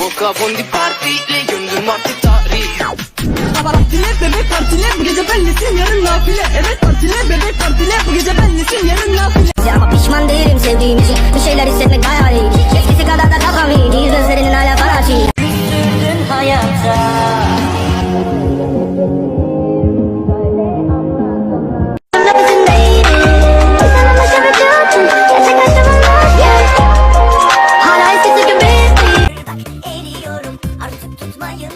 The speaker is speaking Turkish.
Up on the party Gönlüm artık tarih Partiler bebek partiler bu gece benlisin yarın nafile? Evet partiler bebek partiler bu gece benlisin yarın nafile? Ama pişman değilim sevdiğim için. Bir şeyler hissetmek bayağı iyi Eskisi kadar da kafam iyi Gözlerinin hala faraşi Küstürdün hayata